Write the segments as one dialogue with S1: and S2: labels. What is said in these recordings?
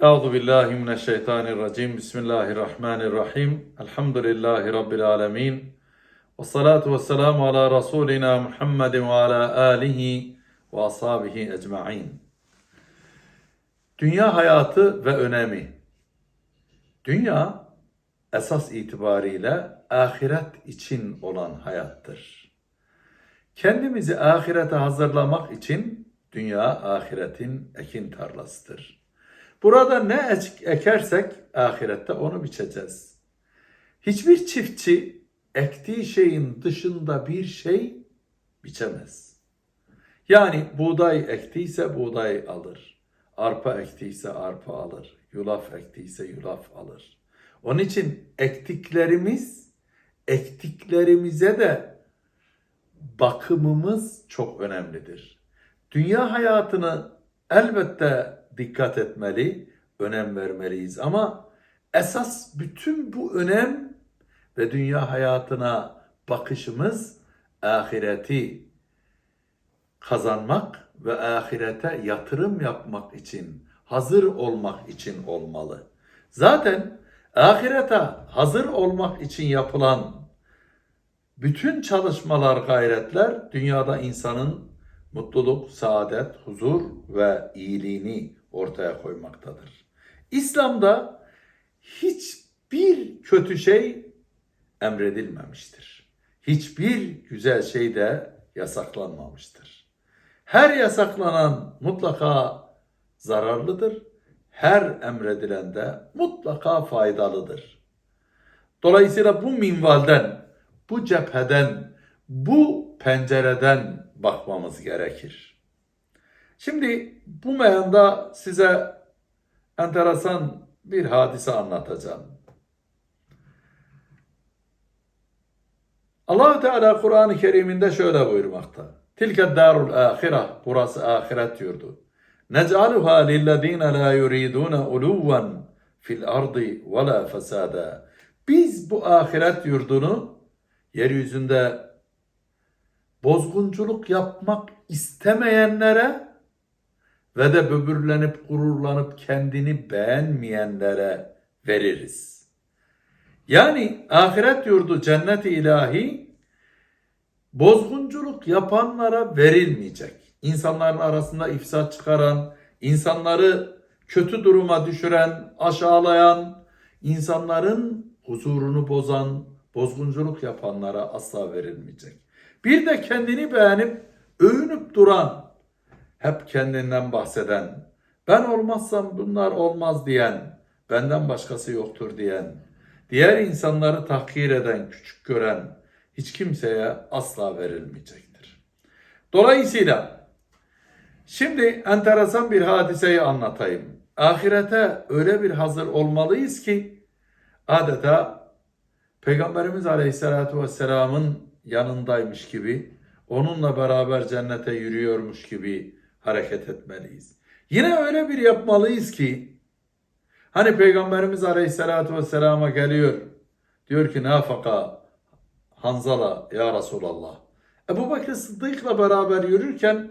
S1: Euzu billahi mineşşeytanirracim. Bismillahirrahmanirrahim. Elhamdülillahi rabbil alamin. Ve salatu vesselamu ala rasulina Muhammedin ve ala alihi ve ashabihi ecmaîn. Dünya hayatı ve önemi. Dünya esas itibariyle ahiret için olan hayattır. Kendimizi ahirete hazırlamak için dünya ahiretin ekin tarlasıdır. Burada ne ek- ekersek ahirette onu biçeceğiz. Hiçbir çiftçi ektiği şeyin dışında bir şey biçemez. Yani buğday ektiyse buğday alır. Arpa ektiyse arpa alır. Yulaf ektiyse yulaf alır. Onun için ektiklerimiz ektiklerimize de bakımımız çok önemlidir. Dünya hayatını elbette dikkat etmeli, önem vermeliyiz ama esas bütün bu önem ve dünya hayatına bakışımız ahireti kazanmak ve ahirete yatırım yapmak için, hazır olmak için olmalı. Zaten ahirete hazır olmak için yapılan bütün çalışmalar, gayretler dünyada insanın mutluluk, saadet, huzur ve iyiliğini ortaya koymaktadır. İslam'da hiçbir kötü şey emredilmemiştir. Hiçbir güzel şey de yasaklanmamıştır. Her yasaklanan mutlaka zararlıdır. Her emredilen de mutlaka faydalıdır. Dolayısıyla bu minvalden, bu cepheden, bu pencereden bakmamız gerekir. Şimdi bu meyanda size enteresan bir hadise anlatacağım. allah Teala Kur'an-ı Kerim'inde şöyle buyurmakta. Tilke darul ahireh, burası ahiret yurdu. Nec'aluha lillezine la yuridune uluven fil ardı ve la fesada. Biz bu ahiret yurdunu yeryüzünde bozgunculuk yapmak istemeyenlere ve de böbürlenip gururlanıp kendini beğenmeyenlere veririz. Yani ahiret yurdu cennet-i ilahi bozgunculuk yapanlara verilmeyecek. İnsanların arasında ifsat çıkaran, insanları kötü duruma düşüren, aşağılayan, insanların huzurunu bozan, bozgunculuk yapanlara asla verilmeyecek. Bir de kendini beğenip övünüp duran, hep kendinden bahseden, ben olmazsam bunlar olmaz diyen, benden başkası yoktur diyen, diğer insanları tahkir eden, küçük gören hiç kimseye asla verilmeyecektir. Dolayısıyla şimdi enteresan bir hadiseyi anlatayım. Ahirete öyle bir hazır olmalıyız ki adeta Peygamberimiz Aleyhisselatü Vesselam'ın yanındaymış gibi, onunla beraber cennete yürüyormuş gibi hareket etmeliyiz. Yine öyle bir yapmalıyız ki, hani Peygamberimiz Aleyhisselatü Vesselam'a geliyor, diyor ki nafaka Hanzala ya Resulallah. Ebu Bekir Sıddık'la beraber yürürken,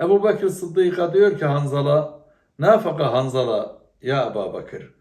S1: Ebu Bekir Sıddık'a diyor ki Hanzala, nafaka Hanzala ya Ebu Bekir.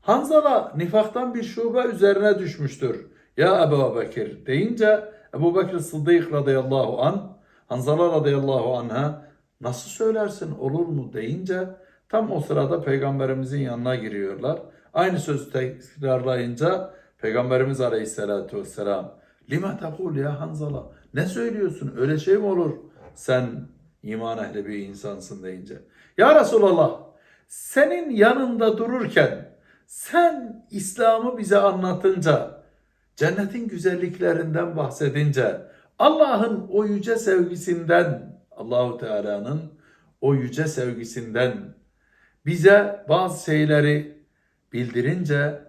S1: Hanzala nifaktan bir şube üzerine düşmüştür. Ya Ebu Bekir deyince Ebu Bekir Sıddık radıyallahu an Hanzala radıyallahu anha nasıl söylersin olur mu deyince tam o sırada peygamberimizin yanına giriyorlar. Aynı sözü tekrarlayınca peygamberimiz aleyhissalatu vesselam lima takul ya Hanzala ne söylüyorsun öyle şey mi olur sen iman ehli bir insansın deyince. Ya Resulallah senin yanında dururken sen İslam'ı bize anlatınca, cennetin güzelliklerinden bahsedince, Allah'ın o yüce sevgisinden, Allahu Teala'nın o yüce sevgisinden bize bazı şeyleri bildirince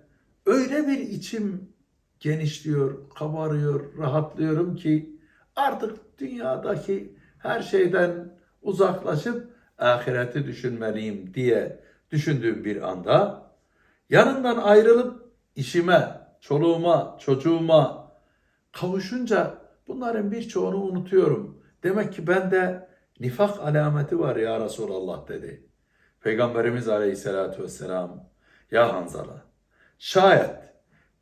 S1: öyle bir içim genişliyor, kabarıyor, rahatlıyorum ki artık dünyadaki her şeyden uzaklaşıp ahireti düşünmeliyim diye düşündüğüm bir anda yanından ayrılıp işime, çoluğuma, çocuğuma kavuşunca bunların birçoğunu unutuyorum. Demek ki bende nifak alameti var ya Resulallah dedi. Peygamberimiz Aleyhisselatü Vesselam ya Hanzala şayet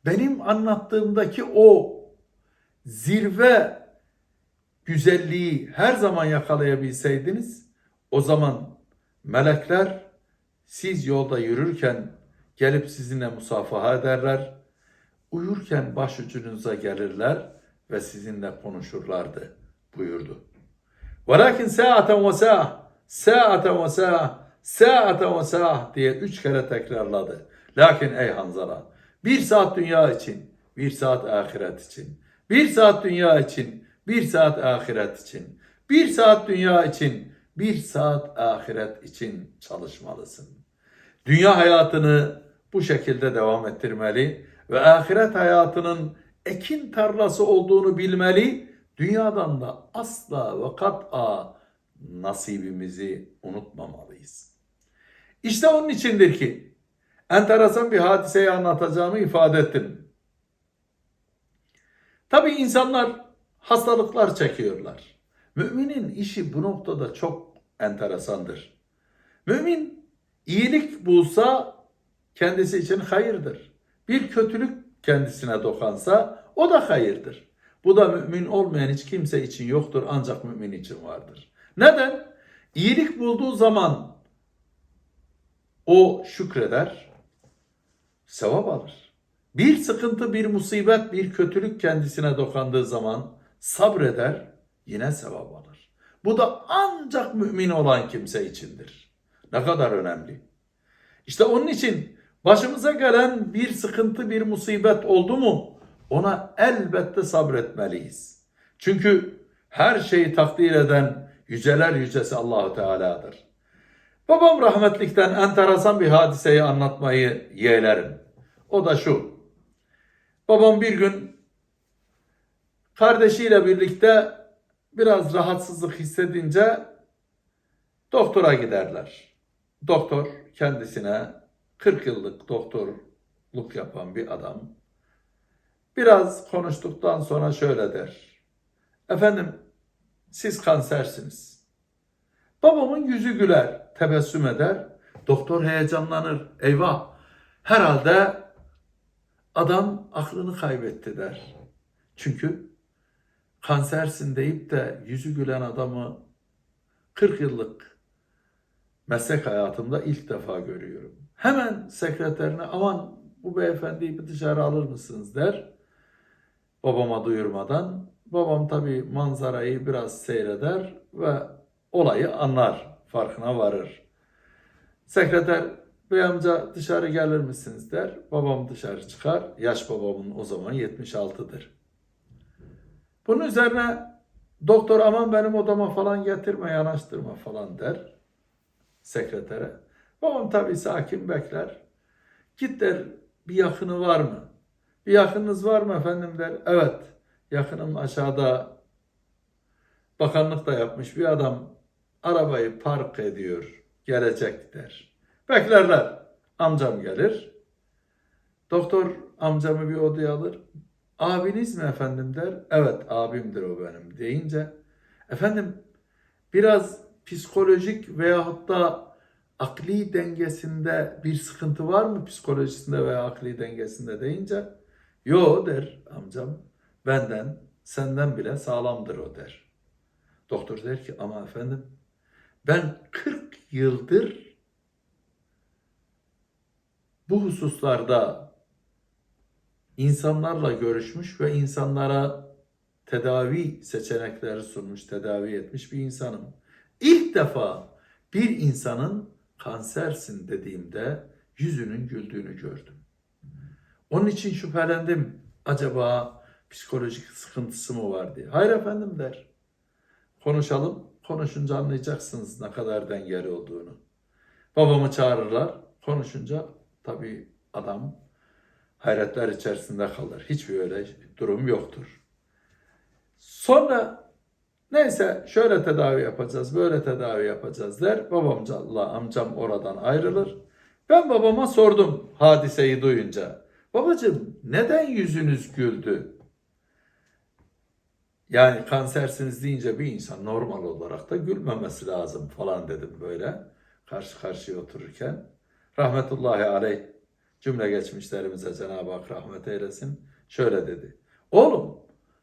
S1: benim anlattığımdaki o zirve güzelliği her zaman yakalayabilseydiniz o zaman melekler siz yolda yürürken gelip sizinle musafaha ederler. Uyurken başucunuza gelirler ve sizinle konuşurlardı buyurdu. Velakin saaten ve sa'a, saaten ve sa'a, saaten ve sa'a diye üç kere tekrarladı. Lakin ey Hanzala, bir saat dünya için, bir saat ahiret için, bir saat dünya için, bir saat ahiret için, bir saat dünya için, bir saat ahiret için çalışmalısın. Dünya hayatını bu şekilde devam ettirmeli ve ahiret hayatının ekin tarlası olduğunu bilmeli. Dünyadan da asla ve kat'a nasibimizi unutmamalıyız. İşte onun içindir ki enteresan bir hadiseyi anlatacağımı ifade ettim. Tabi insanlar hastalıklar çekiyorlar. Müminin işi bu noktada çok enteresandır. Mümin iyilik bulsa kendisi için hayırdır. Bir kötülük kendisine dokansa o da hayırdır. Bu da mümin olmayan hiç kimse için yoktur ancak mümin için vardır. Neden? İyilik bulduğu zaman o şükreder, sevap alır. Bir sıkıntı, bir musibet, bir kötülük kendisine dokandığı zaman sabreder, yine sevap alır. Bu da ancak mümin olan kimse içindir. Ne kadar önemli. İşte onun için başımıza gelen bir sıkıntı, bir musibet oldu mu ona elbette sabretmeliyiz. Çünkü her şeyi takdir eden yüceler yücesi Allahu Teala'dır. Babam rahmetlikten enteresan bir hadiseyi anlatmayı yeğlerim. O da şu. Babam bir gün kardeşiyle birlikte biraz rahatsızlık hissedince doktora giderler. Doktor kendisine 40 yıllık doktorluk yapan bir adam. Biraz konuştuktan sonra şöyle der. Efendim siz kansersiniz. Babamın yüzü güler, tebessüm eder. Doktor heyecanlanır. Eyvah herhalde adam aklını kaybetti der. Çünkü kansersin deyip de yüzü gülen adamı 40 yıllık meslek hayatımda ilk defa görüyorum. Hemen sekreterine aman bu beyefendiyi bir dışarı alır mısınız der. Babama duyurmadan. Babam tabii manzarayı biraz seyreder ve olayı anlar, farkına varır. Sekreter bey amca dışarı gelir misiniz der. Babam dışarı çıkar. Yaş babamın o zaman 76'dır. Bunun üzerine doktor aman benim odama falan getirme yanaştırma falan der sekretere. Babam tabii sakin bekler. Git der bir yakını var mı? Bir yakınınız var mı efendim der. Evet yakınım aşağıda bakanlık da yapmış bir adam arabayı park ediyor gelecek der. Beklerler. Amcam gelir. Doktor amcamı bir odaya alır. Abiniz mi efendim der. Evet abimdir o benim deyince. Efendim biraz psikolojik veyahut da akli dengesinde bir sıkıntı var mı psikolojisinde veya akli dengesinde deyince yo der amcam benden senden bile sağlamdır o der. Doktor der ki ama efendim ben 40 yıldır bu hususlarda insanlarla görüşmüş ve insanlara tedavi seçenekleri sunmuş, tedavi etmiş bir insanım. İlk defa bir insanın kansersin dediğimde yüzünün güldüğünü gördüm. Onun için şüphelendim. Acaba psikolojik sıkıntısı mı var diye. Hayır efendim der. Konuşalım. Konuşunca anlayacaksınız ne kadar dengeli olduğunu. Babamı çağırırlar. Konuşunca tabii adam hayretler içerisinde kalır. Hiçbir öyle durum yoktur. Sonra neyse şöyle tedavi yapacağız, böyle tedavi yapacağız der. Babamcalla amcam oradan ayrılır. Ben babama sordum hadiseyi duyunca. Babacığım neden yüzünüz güldü? Yani kansersiniz deyince bir insan normal olarak da gülmemesi lazım falan dedim böyle. karşı karşıya otururken rahmetullahi aleyh cümle geçmişlerimize Cenab-ı Hak rahmet eylesin. Şöyle dedi. Oğlum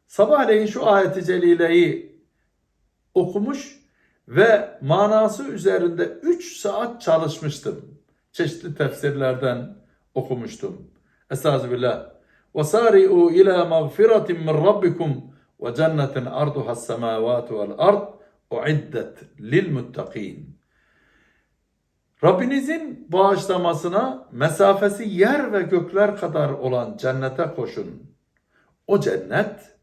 S1: sabahleyin şu ayeti celileyi okumuş ve manası üzerinde 3 saat çalışmıştım. Çeşitli tefsirlerden okumuştum. Estağfirullah. Ve sari'u ila mağfiratin min rabbikum ve cennetin arduha semavatu vel ard uiddet lil muttakin. Rabbinizin bağışlamasına mesafesi yer ve gökler kadar olan cennete koşun. O cennet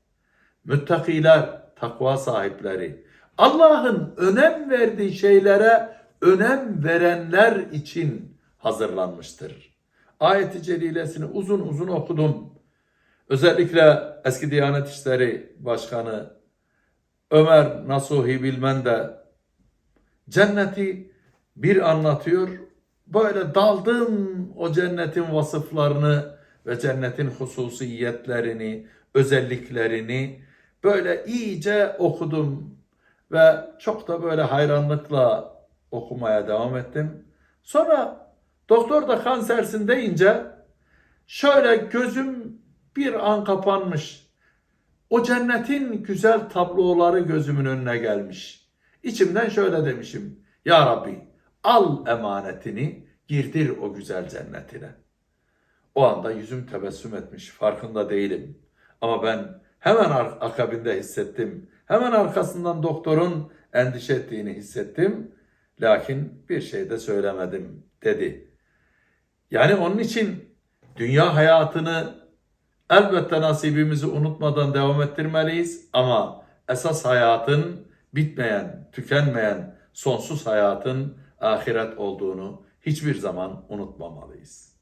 S1: müttakiler, takva sahipleri, Allah'ın önem verdiği şeylere önem verenler için hazırlanmıştır. Ayet-i celilesini uzun uzun okudum. Özellikle eski Diyanet İşleri Başkanı Ömer Nasuhi Bilmen de cenneti bir anlatıyor. Böyle daldım o cennetin vasıflarını ve cennetin hususiyetlerini, özelliklerini böyle iyice okudum ve çok da böyle hayranlıkla okumaya devam ettim. Sonra doktor da kansersin deyince şöyle gözüm bir an kapanmış. O cennetin güzel tabloları gözümün önüne gelmiş. İçimden şöyle demişim. Ya Rabbi al emanetini girdir o güzel cennetine. O anda yüzüm tebessüm etmiş. Farkında değilim. Ama ben hemen akabinde hissettim. Hemen arkasından doktorun endişe ettiğini hissettim. Lakin bir şey de söylemedim dedi. Yani onun için dünya hayatını elbette nasibimizi unutmadan devam ettirmeliyiz ama esas hayatın bitmeyen, tükenmeyen, sonsuz hayatın ahiret olduğunu hiçbir zaman unutmamalıyız.